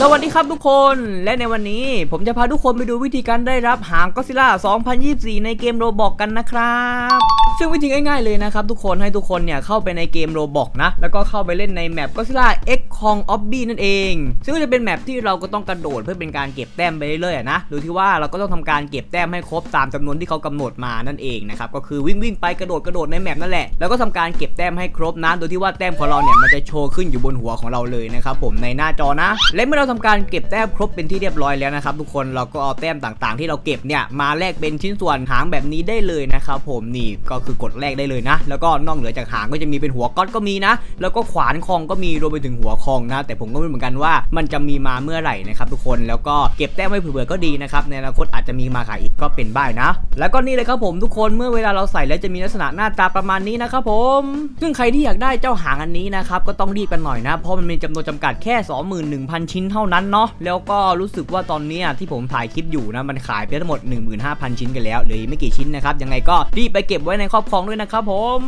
สวัสดีครับทุกคนและในวันนี้ผมจะพาทุกคนไปดูวิธีการได้รับหางก็ซิล่า 2024 ในเกมโรบอกกันนะครับ ซึ่งวิธีง่ายๆเลยนะครับทุกคนให้ทุกคนเนี่ยเข้าไปในเกมโรบอกนะ แล้วก็เข้าไปเล่นในแมปก็ซิล่า X Kong Obby นั่นเอง ซึ่งจะเป็นแมปที่เราก็ต้องกระโดดเพื่อเป็นการเก็บแต้มไปเรื่อยๆนะโดยที่ว่าเราก็ต้องทำการเก็บแต้มให้ครบตามจำนวนที่เขากำหนดมานั่นเองนะครับก็คือวิ่งวิ่งไปกระโดดกระโดดในแมปนั่นแหละแล้วก็ทำการเก็บแต้มให้ครบนะโดยที่ว่าแต้มของเราเนี่ยมันจะโชว์ขึ้นอยู่บนหัวของเราเลยนะครับผมในหน้าจอนะและเมื่อเราราทำการเก็บแต้มครบเป็นที่เรียบร้อยแล้วนะครับทุกคนเราก็เอาแต้มต่างๆ ที่เราเก็บเนี่ยมาแลกเป็นชิ้นส่วนหางแบบนี้ได้เลยนะครับผมนี่ก็คือกดแลกได้เลยนะ แล้วก็นอกเหนือจากหางก็จะมีเป็นหัวก๊อตก็มีนะ แล้วก็ขวานคองก็มีรวมไปถึงหัวคองนะ แต่ผมก็ไม่รู้เหมือนกันว่ามันจะมีมาเมื่อไหร่นะครับทุกคนแล้วก็เก็บแต้มไว้เผื่อๆก็ดีนะครับในอนาคตอาจจะมีมาขายอีกก็เป็นบ้านะ แล้วก็นี่เลยครับผมทุกคนเมื่อเวลาเราใส่แล้วจะมีลักษณะหน้าตาประมาณนี้นะครับผมซึ่งใครที่อยากได้เจ้าหางอันนี้นะครับก็ต้องรีบกันหน่อยนะเพราะมันมีจำนวนจำกัดแค่ 21,000 ชิ้นเท่านั้นเนาะแล้วก็รู้สึกว่าตอนนี้ที่ผมถ่ายคลิปอยู่นะมันขายไปทั้งหมด 15,000 ชิ้นกันแล้วเหลือไม่กี่ชิ้นนะครับยังไงก็รีบไปเก็บไว้ในครอบครองด้วยนะครับผม